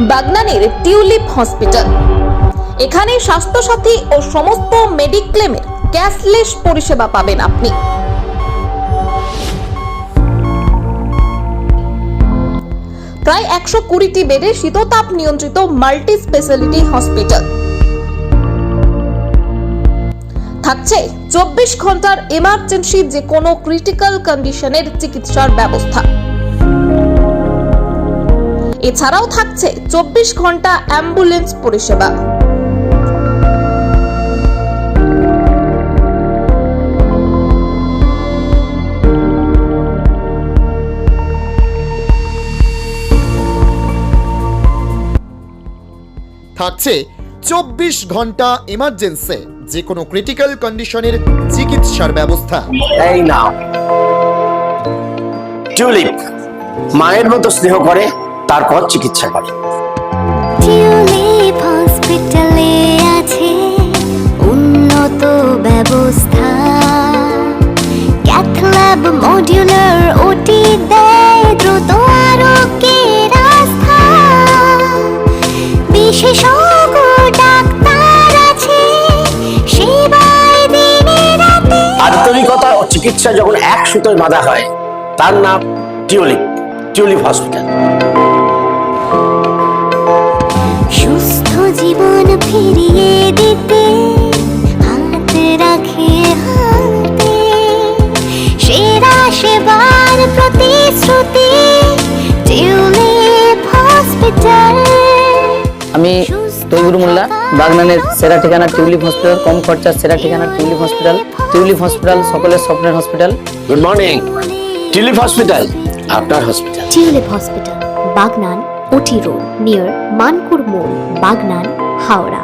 বাগনানের tulip hospital. এখানে স্বাস্থ্যসাথী ও সমস্ত মেডিক্লেমের cashless পরিষেবা পাবেন আপনি। প্রায় একশো কুড়িটি বেডে শীততাপ নিয়ন্ত্রিত মাল্টি স্পেশালিটি হসপিটাল। থাকছে চব্বিশ ঘণ্টার এমার্জেন্সি যে কোনো ক্রিটিক্যাল কন্ডিশনের চিকিৎসার ব্যবস্থা। এছাড়াও থাকছে চব্বিশ ঘণ্টা অ্যাম্বুলেন্স পরিষেবা। থাকছে চব্বিশ ঘণ্টা ইমার্জেন্সি যে কোনো ক্রিটিক্যাল কন্ডিশনের চিকিৎসার ব্যবস্থা। এই নাও। টিউলিপ মায়ের মতো স্নেহ করে। তারপর চিকিৎসা করে। হসপিটালে আছে উন্নত ব্যবস্থা। ক্যাথল্যাব মডিউলার ওটি দেয় দ্রুত আরোগ্যের আস্থা। বিশেষজ্ঞ ডাক্তার আছে সেবায় দিনে রাতে। আন্তরিকতা ও চিকিৎসা যখন এক সুতোয় বাঁধা হয় তার নাম টিউলিপ টিউলিপ হসপিটাল। আমি তৈবুর মোল্লা বাগনানের সেরা ঠিকানা টিউলিপ হসপিটাল কম খরচার সেরা ঠিকানা টিউলিপ হসপিটাল টিউলিপ হসপিটাল সকলের স্বপ্নের hospital. Good morning Tulip hospital আপনার hospital. Tulip hospital Bagnan OT road near Mankur মোড় বাগনান হাওড়া।